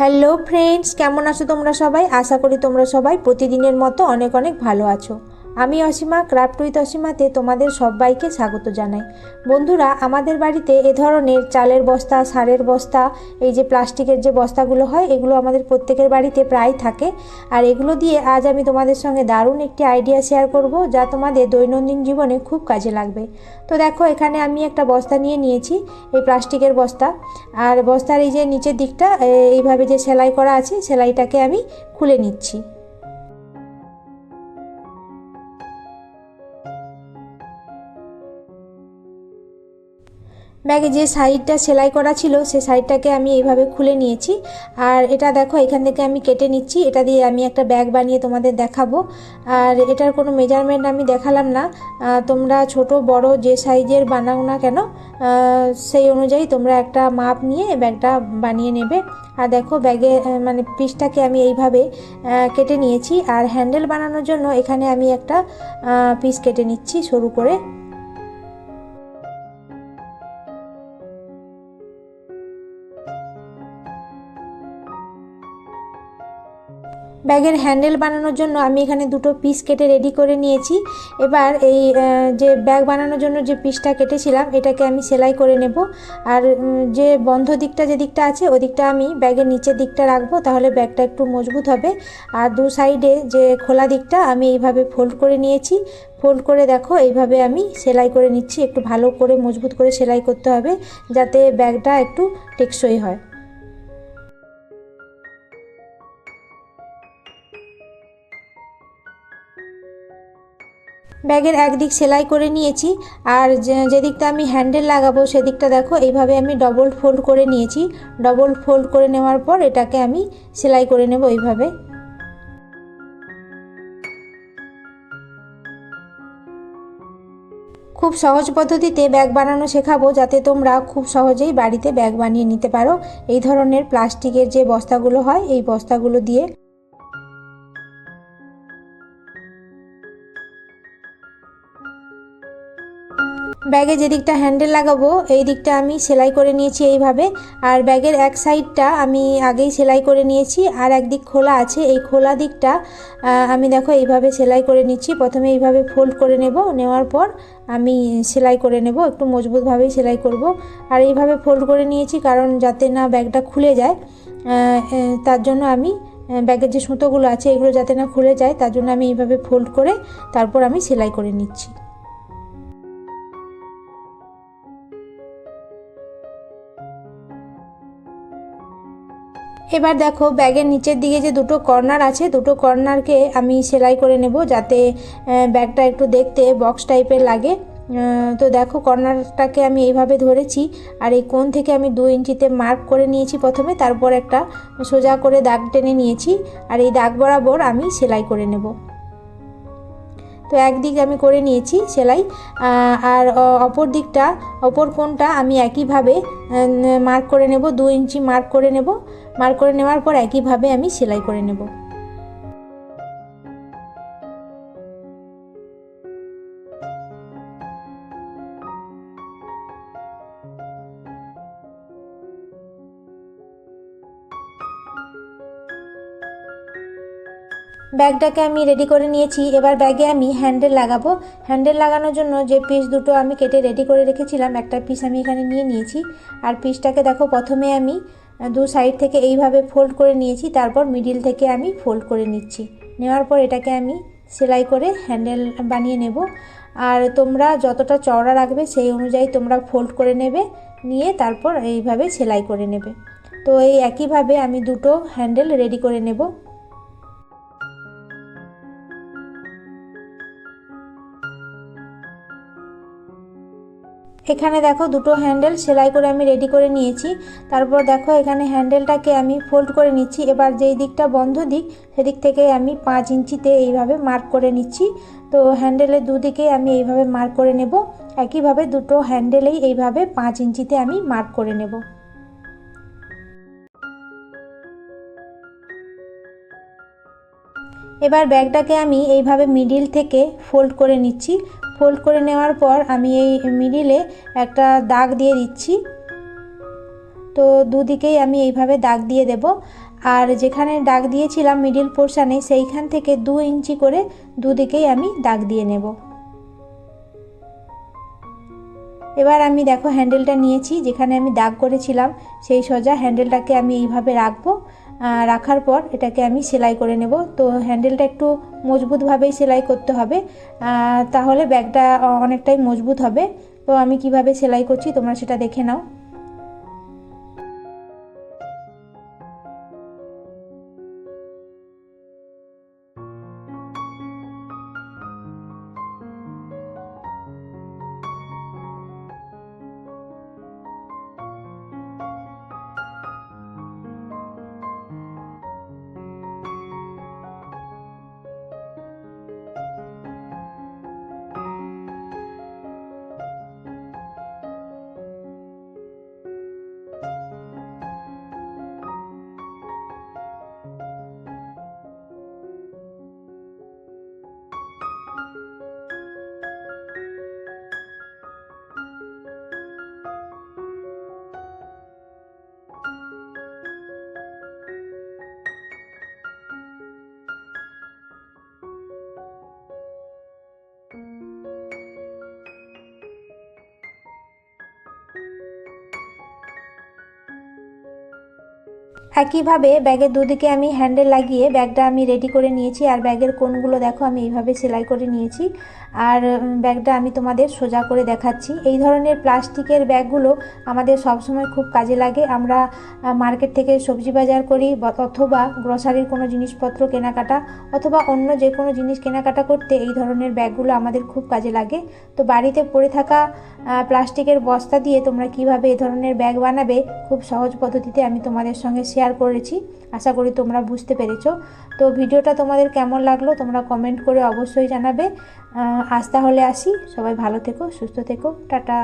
Hello friends, কেমন আছো তোমরা সবাই? আশা করি তোমরা সবাই প্রতিদিনের মতো অনেক অনেক ভালো আছো। আমি অসীমা ক্রাফট উইথ অসীমাতে তোমাদের সবাইকে স্বাগত জানাই। বন্ধুরা, আমাদের বাড়িতে এ ধরনের চালের বস্তা, সারের বস্তা, এই যে প্লাস্টিকের যে বস্তাগুলো হয়, এগুলো আমাদের প্রত্যেকের বাড়িতে প্রায় থাকে। আর এগুলো দিয়ে আজ আমি তোমাদের সঙ্গে দারুণ একটি আইডিয়া শেয়ার করব, যা তোমাদের দৈনন্দিন জীবনে খুব কাজে লাগবে। তো দেখো, এখানে আমি একটা বস্তা নিয়ে নিয়েছি, এই প্লাস্টিকের বস্তা। আর বস্তার এই যে নিচের দিকটা এইভাবে যে সেলাই করা আছে, সেলাইটাকে আমি খুলে নিচ্ছি। ব্যাগে যে সাইডটা সেলাই করা ছিল, সে সাইডটাকে আমি এইভাবে খুলে নিয়েছি। আর এটা দেখো, এখান থেকে আমি কেটে নিচ্ছি। এটা দিয়ে আমি একটা ব্যাগ বানিয়ে তোমাদের দেখাবো। আর এটার কোনো মেজারমেন্ট আমি দেখালাম না। তোমরা ছোট, বড় যে সাইজের বানাও না কেন সেই অনুযায়ী তোমরা একটা মাপ নিয়ে ব্যাগটা বানিয়ে নেবে। আর দেখো, ব্যাগে মানে পিসটাকে আমি এইভাবে কেটে নিয়েছি। আর হ্যান্ডেল বানানোর জন্য এখানে আমি একটা পিস কেটে নিচ্ছি সরু করে। ব্যাগের হ্যান্ডেল বানানোর জন্য আমি এখানে দুটো পিস কেটে রেডি করে নিয়েছি। এবার এই যে ব্যাগ বানানোর জন্য যে পিসটা কেটেছিলাম, এটাকে আমি সেলাই করে নেব। আর যে বন্ধ দিকটা যে দিকটা আছে ওদিকটা আমি ব্যাগের নিচের দিকটা রাখব, তাহলে ব্যাগটা একটু মজবুত হবে। আর দু সাইডে যে খোলা দিকটা, আমি এইভাবে ফোল্ড করে নিয়েছি। ফোল্ড করে দেখো, এইভাবে আমি সেলাই করে নিচ্ছি। একটু ভালো করে মজবুত করে সেলাই করতে হবে, যাতে ব্যাগটা একটু টেকসই হয়। ব্যাগের একদিক সেলাই করে নিয়েছি, আর যে- যে আমি হ্যান্ডেল লাগাবো সেদিকটা দেখো, এইভাবে আমি ডবল ফোল্ড করে নিয়েছি। ডবল ফোল্ড করে নেওয়ার পর এটাকে আমি সেলাই করে নেব এইভাবে। খুব সহজ পদ্ধতিতে ব্যাগ বানানো শেখাবো, যাতে তোমরা খুব সহজেই বাড়িতে ব্যাগ বানিয়ে নিতে পারো। এই ধরনের প্লাস্টিকের যে বস্তাগুলো হয়, এই বস্তাগুলো দিয়ে ব্যাগে যে দিকটা হ্যান্ডেল লাগাবো, এই দিকটা আমি সেলাই করে নিয়েছি এইভাবে। আর ব্যাগের এক সাইডটা আমি আগেই সেলাই করে নিয়েছি, আর একদিক খোলা আছে। এই খোলা দিকটা আমি দেখো এইভাবে সেলাই করে নিচ্ছি। প্রথমে এইভাবে ফোল্ড করে নেব। নেওয়ার পর আমি সেলাই করে নেব। একটু মজবুতভাবেই সেলাই করব। আর এইভাবে ফোল্ড করে নিয়েছি কারণ যাতে না ব্যাগটা খুলে যায়। তার জন্য আমি ব্যাগের যে সুতোগুলো আছে, এগুলো যাতে না খুলে যায়, তার জন্য আমি এইভাবে ফোল্ড করে তারপর আমি সেলাই করে নিচ্ছি। এবার দেখো, ব্যাগের নিচের দিকে যে দুটো কর্নার আছে, দুটো কর্নারকে আমি সেলাই করে নেব যাতে ব্যাগটা একটু দেখতে বক্স টাইপের লাগে। তো দেখো কর্নারটাকে আমি এইভাবে ধরেছি আর এই কোণ থেকে আমি দু ইঞ্চিতে মার্ক করে নিয়েছি প্রথমে, তারপর একটা সোজা করে দাগ টেনে নিয়েছি আর এই দাগ বরাবর আমি সেলাই করে নেব। তো একদিক আমি করে নিয়েছি সেলাই আর অপর দিকটা, অপর কোণটা আমি একইভাবে মার্ক করে নেব, দু ইঞ্চি মার্ক করে নেব। মার্ক করে নেওয়ার পর একইভাবে আমি সেলাই করে নেব। ব্যাগটাকে আমি রেডি করে নিয়েছি। এবার ব্যাগে আমি হ্যান্ডেল লাগাবো। হ্যান্ডেল লাগানোর জন্য যে পিস দুটো আমি কেটে রেডি করে রেখেছিলাম, একটা পিস আমি এখানে নিয়ে নিয়েছি। আর পিসটাকে দেখো, প্রথমে আমি দু সাইড থেকে এইভাবে ফোল্ড করে নিয়েছি, তারপর মিডিল থেকে আমি ফোল্ড করে নিচ্ছি। নেওয়ার পর এটাকে আমি সেলাই করে হ্যান্ডেল বানিয়ে নেব। আর তোমরা যতটা চওড়া রাখবে সেই অনুযায়ী তোমরা ফোল্ড করে নেবে, নিয়ে তারপর এইভাবে সেলাই করে নেবে। তো এই একইভাবে আমি দুটো হ্যান্ডেল রেডি করে নেব। এখানে দেখো দুটো হ্যান্ডেল সেলাই করে আমি রেডি করে নিয়েছি। তারপর দেখো এখানে হ্যান্ডেলটাকে আমি ফোল্ড করে নিচ্ছি। এবার যেই দিকটা বন্ধ দিক, সেদিক থেকে আমি পাঁচ ইঞ্চিতে এইভাবে মার্ক করে নিচ্ছি। তো হ্যান্ডেলের দুদিকে আমি এইভাবে মার্ক করে নেব। একইভাবে দুটো হ্যান্ডেলেই এইভাবে পাঁচ ইঞ্চিতে আমি মার্ক করে নেব। এবার ব্যাগটাকে আমি এইভাবে মিডিল থেকে ফোল্ড করে নিচ্ছি। ফোল্ড করে নেওয়ার পর আমি এই মিডিলে একটা দাগ দিয়ে দিচ্ছি। তো দুদিকেই আমি এইভাবে দাগ দিয়ে দেব। আর যেখানে দাগ দিয়েছিলাম মিডিল পোর্শানে সেইখান থেকে দু ইঞ্চি করে দুদিকেই আমি দাগ দিয়ে নেব। এবার আমি দেখো হ্যান্ডেলটা নিয়েছি, যেখানে আমি দাগ করেছিলাম, সেই সোজা হ্যান্ডেলটাকে আমি এইভাবে রাখব। রাখার পর এটাকে আমি সেলাই করে নেব। তো হ্যান্ডেলটা একটু মজবুতভাবেই সেলাই করতে হবে। তাহলে ব্যাগটা অনেকটাই মজবুত হবে। তো আমি কীভাবে সেলাই করছি তোমরা সেটা দেখে নাও। একইভাবে ব্যাগের দুদিকে আমি হ্যান্ডেল লাগিয়ে ব্যাগটা আমি রেডি করে নিয়েছি, আর ব্যাগের কোনগুলো দেখো আমি এইভাবে সেলাই করে নিয়েছি। আর ব্যাগটা আমি তোমাদের সোজা করে দেখাচ্ছি। এই ধরনের প্লাস্টিকের ব্যাগগুলো আমাদের সবসময় খুব কাজে লাগে। আমরা মার্কেট থেকে সবজি বাজার করি অথবা গ্রসারির কোনো জিনিসপত্র কেনাকাটা অথবা অন্য যে কোনো জিনিস কেনাকাটা করতে এই ধরনের ব্যাগগুলো আমাদের খুব কাজে লাগে। তো বাড়িতে পড়ে থাকা প্লাস্টিকের বস্তা দিয়ে তোমরা কীভাবে এই ধরনের ব্যাগ বানাবে খুব সহজ পদ্ধতিতে আমি তোমাদের সঙ্গে শেয়ার করেছি। আশা করি তোমরা বুঝতে পেরেছ। তো ভিডিওটা তোমাদের কেমন লাগল তোমরা কমেন্ট করে অবশ্যই জানাবে। আজ তাহলে আসি। সবাই ভালো থেকো সুস্থ থেকো। টাটা।